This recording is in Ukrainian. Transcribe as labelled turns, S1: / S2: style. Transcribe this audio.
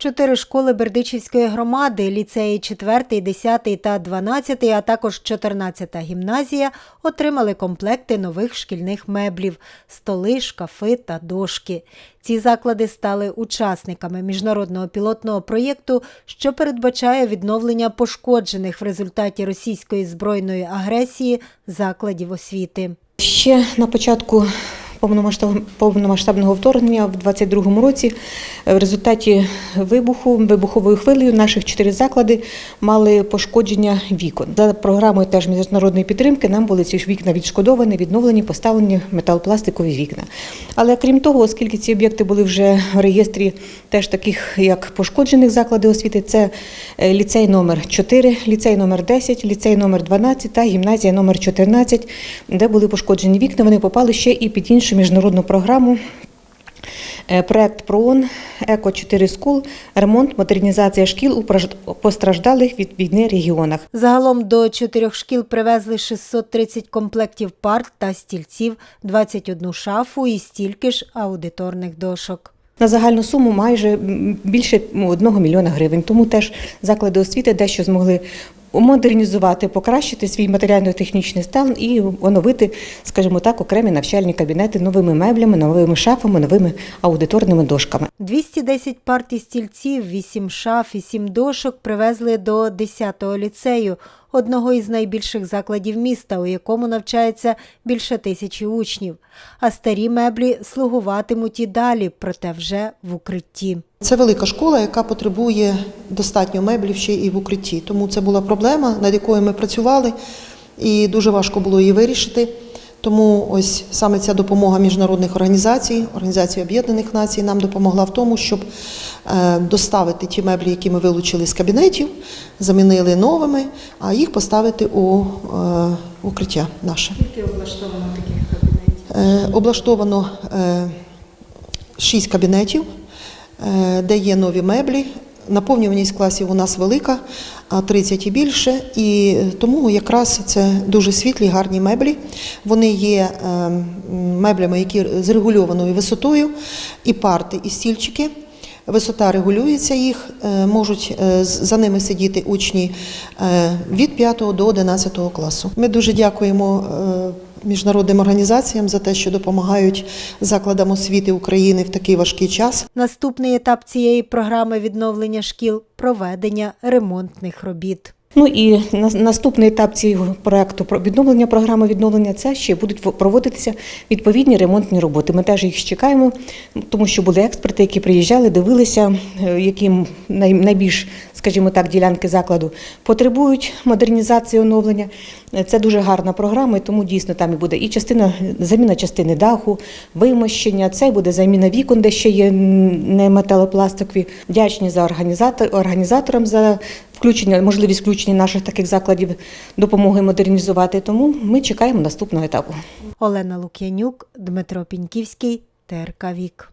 S1: Чотири школи Бердичівської громади, ліцеї 4, 10 та 12, а також 14 гімназія отримали комплекти нових шкільних меблів – столи, шкафи та дошки. Ці заклади стали учасниками міжнародного пілотного проєкту, що передбачає відновлення пошкоджених в результаті російської збройної агресії закладів освіти.
S2: Ще на початку повномасштабного вторгнення в 22-му році е, в результаті вибуху вибуховою хвилею наших чотири заклади мали пошкодження вікон. За програмою теж міжнародної підтримки нам були ці ж вікна відшкодовані, відновлені, поставлені металопластикові вікна. Але крім того, оскільки ці об'єкти були вже в реєстрі теж таких як пошкоджених закладів освіти, це е, ліцей номер 4, ліцей номер 10, ліцей номер 12 та гімназія номер 14, де були пошкоджені вікна. Вони попали ще і під іншу міжнародну програму. Е, Проект ПРООН Еко 4 Скул, ремонт, модернізація шкіл у постраждалих від війни регіонах.
S1: Загалом до чотирьох шкіл привезли 630 комплектів парт та стільців, 21 шафу і стільки ж аудиторних дошок.
S2: На загальну суму майже більше 1 мільйона гривень. Тому теж заклади освіти дещо змогли модернізувати, покращити свій матеріально-технічний стан і оновити, скажімо так, окремі навчальні кабінети новими меблями, новими шафами, новими аудиторними дошками.
S1: 210 партій стільців, 8 шаф і 7 дошок привезли до 10-го ліцею, одного із найбільших закладів міста, у якому навчається більше тисячі учнів. А старі меблі слугуватимуть і далі, проте вже в укритті.
S3: Це велика школа, яка потребує достатньо меблів ще і в укритті. Тому це була проблема, над якою ми працювали, і дуже важко було її вирішити. Тому ось саме ця допомога міжнародних організацій, Організації Об'єднаних Націй нам допомогла в тому, щоб е, доставити ті меблі, які ми вилучили з кабінетів, замінили новими, а їх поставити у е, укриття наше.
S2: Скільки облаштовано таких кабінетів?
S3: Е, Облаштовано шість кабінетів, де є нові меблі. Наповнюваність класів у нас велика, 30 і більше. І тому якраз це дуже світлі, гарні меблі. Вони є е, меблями, які з регульованою висотою, і парти, і стільчики. Висота регулюється їх, е, можуть е, за ними сидіти учні від 5 до 11 класу. Ми дуже дякуємо міжнародним організаціям за те, що допомагають закладам освіти України в такий важкий час.
S1: Наступний етап цієї програми відновлення шкіл проведення ремонтних робіт.
S2: Ну і на- наступний етап цього проекту про відновлення програми відновлення це ще будуть в- проводитися відповідні ремонтні роботи. Ми теж їх чекаємо, тому що були експерти, які приїжджали, дивилися, е, які найбільш, скажімо так, ділянки закладу потребують модернізації оновлення. Е, Це дуже гарна програма, і тому дійсно там і буде і частина заміна частини даху, вимощення. Це буде заміна вікон, де ще є не металопластикові. Вдячні за організатор, організаторам за включення, можливість включення наших таких закладів допомоги модернізувати. Тому ми чекаємо наступного етапу.
S1: Олена Лук'янюк, Дмитро Піньківський, ТРК Вік.